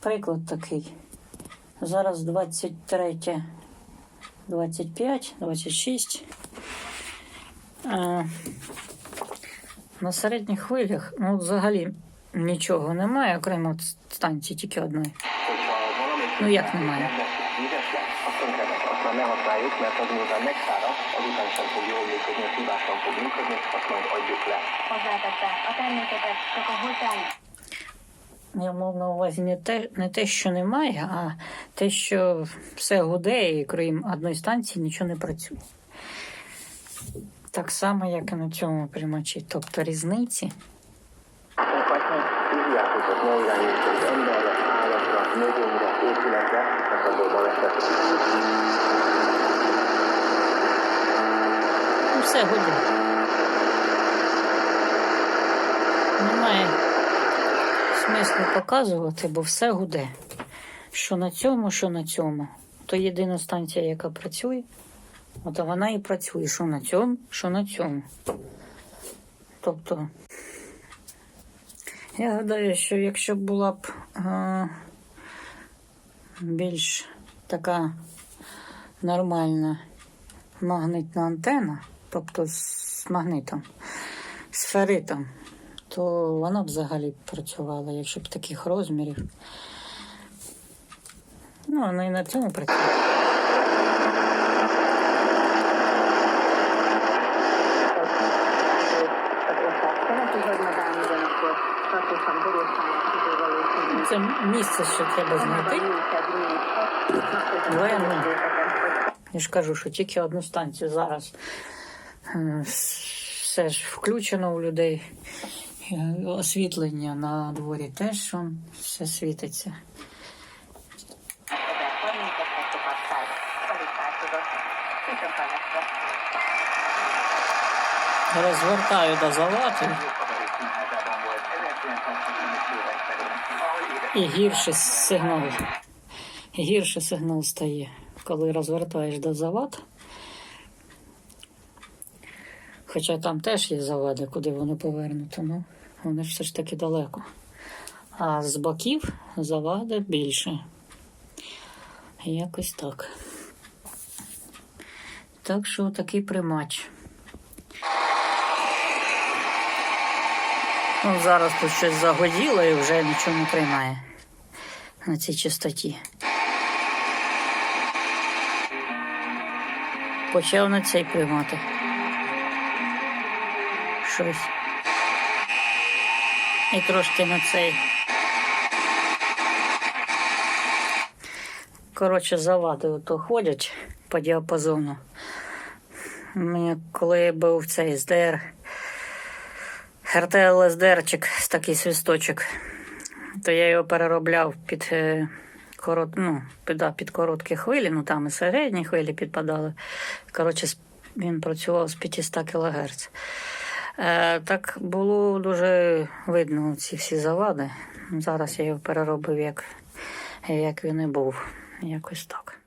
приклад такий. Зараз 23, 25, 26. Е, на середніх хвилях ну, взагалі нічого немає, окремо станції тільки одної. Ну як немає? Я мав на увазі не те, не те, що немає, а те, що все гуде, і крім одної станції нічого не працює. Так само, як і на цьому приймачі. Тобто різниці. Ну, все гуде. Немає смислу показувати, бо все гуде. Що на цьому, що на цьому. То єдина станція, яка працює, от вона і працює, що на цьому, що на цьому. Тобто, я гадаю, що якщо була б е, більш така нормальна магнитна антена, тобто з магнитом, з феритом, то вона б взагалі працювала, якщо б таких розмірів. Ну, вона і на цьому працює. Це місце, що треба знайти. Ну, Я ж кажу, що тільки одну станцію зараз е, все ж включено у людей. Е, Освітлення на дворі теж все світиться. Розвертаю до завати Nehezebben volt 1920-as évek felé, ahol і гірше сигнал. Гірше сигнал стає, коли розвертаєш до завод. Хоча там теж є завади, куди воно повернуто, ну вони ж все ж таки далеко. А з боків завади більше. Якось так. Так що такий примач. Ну, зараз тут щось загоділо і вже нічого не приймає на цій частоті. Почав на цей приймати. Щось. І трошки на цей. Коротше, завади ото ходять по діапазону. Мені, коли я був цей СДР, РТЛ СДРчик, такий свисточок, то я його переробляв під, е, корот, ну, під, да, під короткі хвилі, ну там і середні хвилі підпадали. Коротше, він працював з 500 кГц. Е, так було дуже видно ці всі завади. Зараз я його переробив, як, як він і був. Якось так.